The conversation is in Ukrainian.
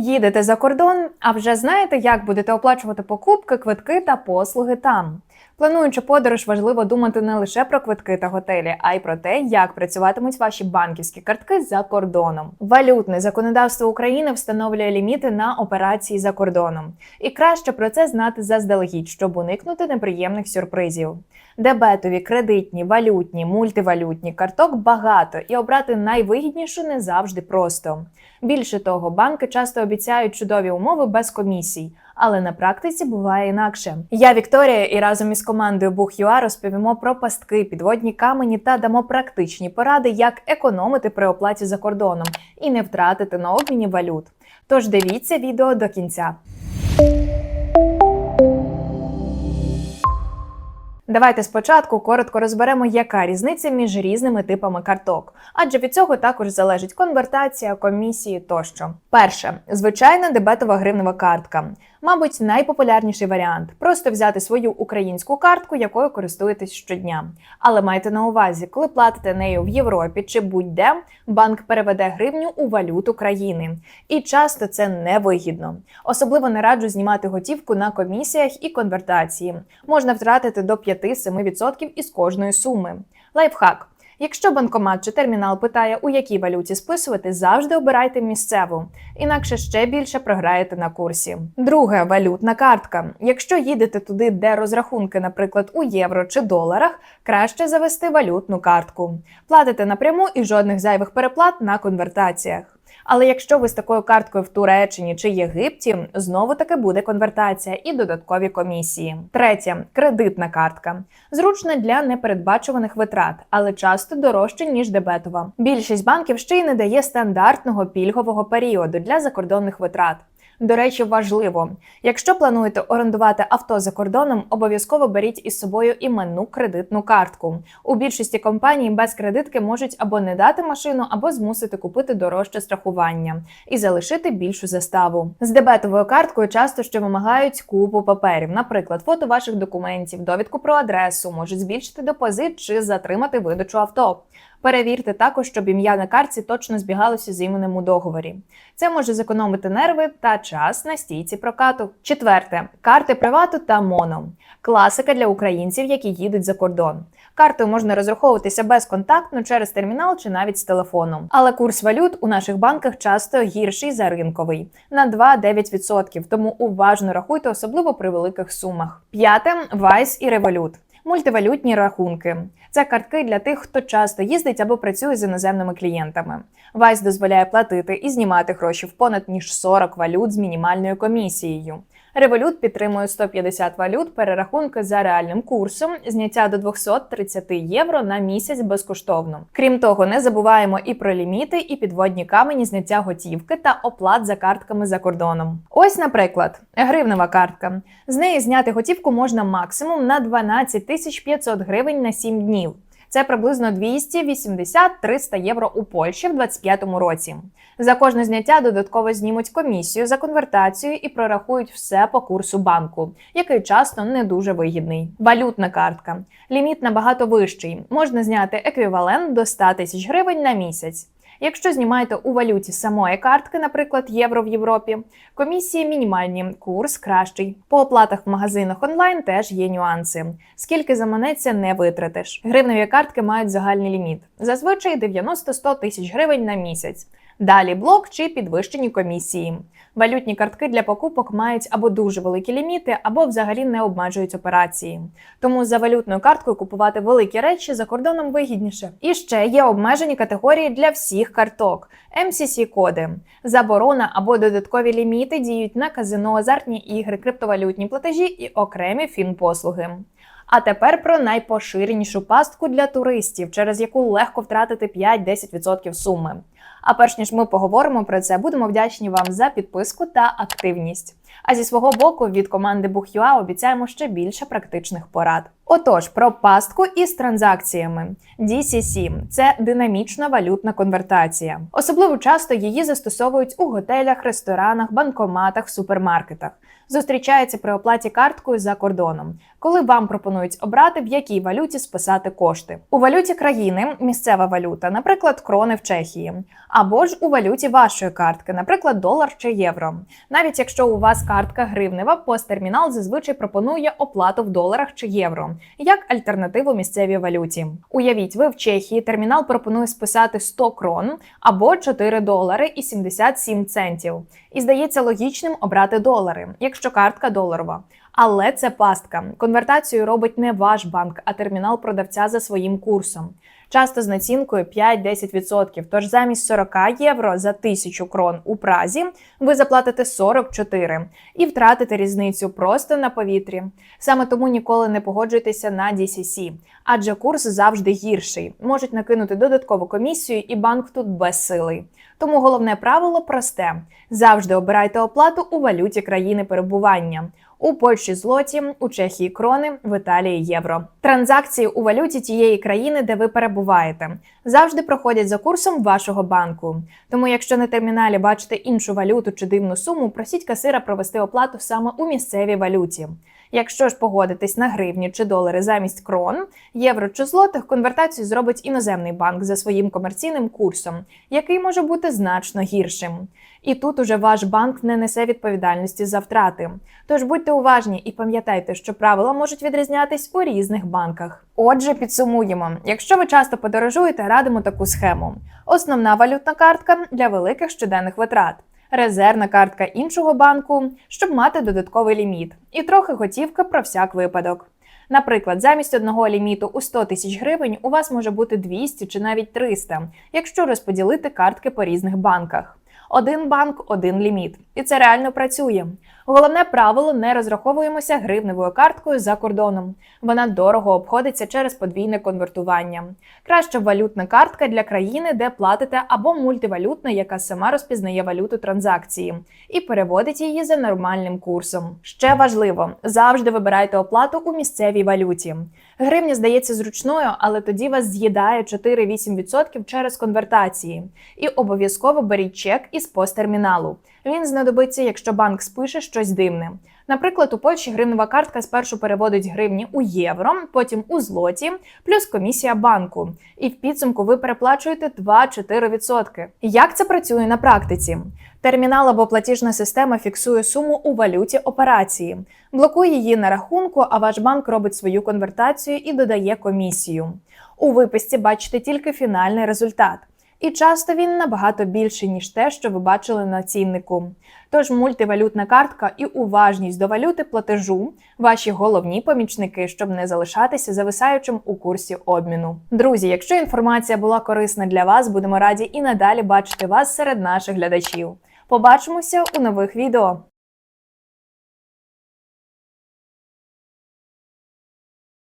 Їдете за кордон, а вже знаєте, як будете оплачувати покупки, квитки та послуги там. Плануючи подорож, важливо думати не лише про квитки та готелі, а й про те, як працюватимуть ваші банківські картки за кордоном. Валютне законодавство України встановлює ліміти на операції за кордоном, і краще про це знати заздалегідь, щоб уникнути неприємних сюрпризів. Дебетові, кредитні, валютні, мультивалютні карток багато, і обрати найвигіднішу не завжди просто. Більше того, банки часто обіцяють чудові умови без комісій, але на практиці буває інакше. Я Вікторія, і разом із командою Бух.ua розповімо про пастки, підводні камені та дамо практичні поради, як економити при оплаті за кордоном і не втратити на обміні валют. Тож дивіться відео до кінця. Давайте спочатку коротко розберемо, яка різниця між різними типами карток, адже від цього також залежить конвертація, комісії тощо. Перше, звичайна дебетова гривнева картка. Мабуть, найпопулярніший варіант просто взяти свою українську картку, якою користуєтесь щодня. Але майте на увазі, коли платите нею в Європі чи будь-де, банк переведе гривню у валюту країни. І часто це невигідно. Особливо не раджу знімати готівку на комісіях і конвертації. Можна втратити до 5-7% із кожної суми. Лайфхак. Якщо банкомат чи термінал питає, у якій валюті списувати, завжди обирайте місцеву, інакше ще більше програєте на курсі. Друге валютна картка. Якщо їдете туди, де розрахунки, наприклад, у євро чи доларах, краще завести валютну картку. Платите напряму і жодних зайвих переплат на конвертаціях. Але якщо ви з такою карткою в Туреччині чи Єгипті, знову таки буде конвертація і додаткові комісії. Третє кредитна картка. Зручна для непередбачуваних витрат, але часто дорожча, ніж дебетова. Більшість банків ще й не дає стандартного пільгового періоду для закордонних витрат. До речі, важливо, якщо плануєте орендувати авто за кордоном, обов'язково беріть із собою іменну кредитну картку. У більшості компаній без кредитки можуть або не дати машину, або змусити купити дорожче страхування і залишити більшу заставу. З дебетовою карткою часто ще вимагають купу паперів, наприклад, фото ваших документів, довідку про адресу, можуть збільшити депозит чи затримати видачу авто. Перевірте також, щоб ім'я на картці точно збігалося з іменем у договорі. Це може зекономити нерви та час на стійці прокату. Четверте карти привату та моно. Класика для українців, які їдуть за кордон. Картою можна розраховуватися безконтактно через термінал чи навіть з телефону. Але курс валют у наших банках часто гірший за ринковий на 2-9%, тому уважно рахуйте, особливо при великих сумах. П'яте Вайс і Revolut. Мультивалютні рахунки. Це картки для тих, хто часто їздить або працює з іноземними клієнтами. Вайс дозволяє платити і знімати гроші в понад ніж 40 валют з мінімальною комісією. Револют підтримує 150 валют, перерахунки за реальним курсом, зняття до 230 євро на місяць безкоштовно. Крім того, не забуваємо і про ліміти, і підводні камені зняття готівки та оплат за картками за кордоном. Ось, наприклад, гривнева картка. З неї зняти готівку можна максимум на 12 500 гривень на 7 днів. Це приблизно 280-300 євро у Польщі в 2025 році. За кожне зняття додатково знімуть комісію за конвертацію і прорахують все по курсу банку, який часто не дуже вигідний. Валютна картка. Ліміт набагато вищий. Можна зняти еквівалент до 100 тисяч гривень на місяць. Якщо знімаєте у валюті самої картки, наприклад, євро в Європі, комісії мінімальні, курс кращий. По оплатах в магазинах онлайн теж є нюанси. Скільки заманеться, не витратиш. Гривневі картки мають загальний ліміт. Зазвичай 90-100 тисяч гривень на місяць. Далі блок чи підвищені комісії. Валютні картки для покупок мають або дуже великі ліміти, або взагалі не обмежують операції. Тому за валютною карткою купувати великі речі за кордоном вигідніше. І ще є обмежені категорії для всіх карток: mcc коди заборона або додаткові ліміти діють на казино, азартні ігри, криптовалютні платежі і окремі фінпослуги. А тепер про найпоширенішу пастку для туристів, через яку легко втратити 5-10% суми. А перш ніж ми поговоримо про це, будемо вдячні вам за підписку та активність. А зі свого боку від команди Бухюа обіцяємо ще більше практичних порад. Отож, про пастку із транзакціями. DCC – це динамічна валютна конвертація. Особливо часто її застосовують у готелях, ресторанах, банкоматах, супермаркетах. Зустрічається при оплаті карткою за кордоном, коли вам пропонують обрати, в якій валюті списати кошти. У валюті країни місцева валюта, наприклад, крони в Чехії, або ж у валюті вашої картки, наприклад, долар чи євро. Навіть якщо у вас картка гривнева, посттермінал зазвичай пропонує оплату в доларах чи євро як альтернативу місцевій валюті. Уявіть, ви в Чехії термінал пропонує списати 100 крон або 4 долари і 77 центів. І здається логічним обрати долари, якщо картка доларова. Але це пастка. Конвертацію робить не ваш банк, а термінал продавця за своїм курсом. Часто з націнкою 5-10%. Тож замість 40 євро за 1000 крон у Празі ви заплатите 44 і втратите різницю просто на повітрі. Саме тому ніколи не погоджуйтеся на DCC, адже курс завжди гірший. Можуть накинути додаткову комісію, і банк тут безсилий. Тому головне правило просте: завжди обирайте оплату у валюті країни перебування. У Польщі злоті, у Чехії крони, в Італії євро. Транзакції у валюті тієї країни, де ви перебуваєте, завжди проходять за курсом вашого банку. Тому, якщо на терміналі бачите іншу валюту чи дивну суму, просіть касира провести оплату саме у місцевій валюті. Якщо ж погодитесь на гривні чи долари замість крон, євро чи злотих, конвертацію зробить іноземний банк за своїм комерційним курсом, який може бути значно гіршим. І тут уже ваш банк не несе відповідальності за втрати. Тож будьте уважні і пам'ятайте, що правила можуть відрізнятись у різних банках. Отже, підсумуємо: якщо ви часто подорожуєте, радимо таку схему: основна валютна картка для великих щоденних витрат. Резервна картка іншого банку, щоб мати додатковий ліміт, і трохи готівка про всяк випадок. Наприклад, замість одного ліміту у 100 тисяч гривень у вас може бути 200 чи навіть 300, якщо розподілити картки по різних банках. Один банк, один ліміт, і це реально працює. Головне правило не розраховуємося гривневою карткою за кордоном. Вона дорого обходиться через подвійне конвертування. Краще валютна картка для країни, де платите, або мультивалютна, яка сама розпізнає валюту транзакції і переводить її за нормальним курсом. Ще важливо, завжди вибирайте оплату у місцевій валюті. Гривня здається зручною, але тоді вас з'їдає 4-8% через конвертації. І обов'язково беріть чек із посттерміналу. Він знадобиться, якщо банк спише щось дивне. Наприклад, у Польщі гривнева картка спершу переводить гривні у євро, потім у злоті, плюс комісія банку. І в підсумку ви переплачуєте 2-4%. Як це працює на практиці? Термінал або платіжна система фіксує суму у валюті операції, блокує її на рахунку, а ваш банк робить свою конвертацію і додає комісію. У виписці бачите тільки фінальний результат. І часто він набагато більший, ніж те, що ви бачили на ціннику. Тож мультивалютна картка і уважність до валюти платежу ваші головні помічники, щоб не залишатися зависаючим у курсі обміну. Друзі, якщо інформація була корисна для вас, будемо раді і надалі бачити вас серед наших глядачів. Побачимося у нових відео.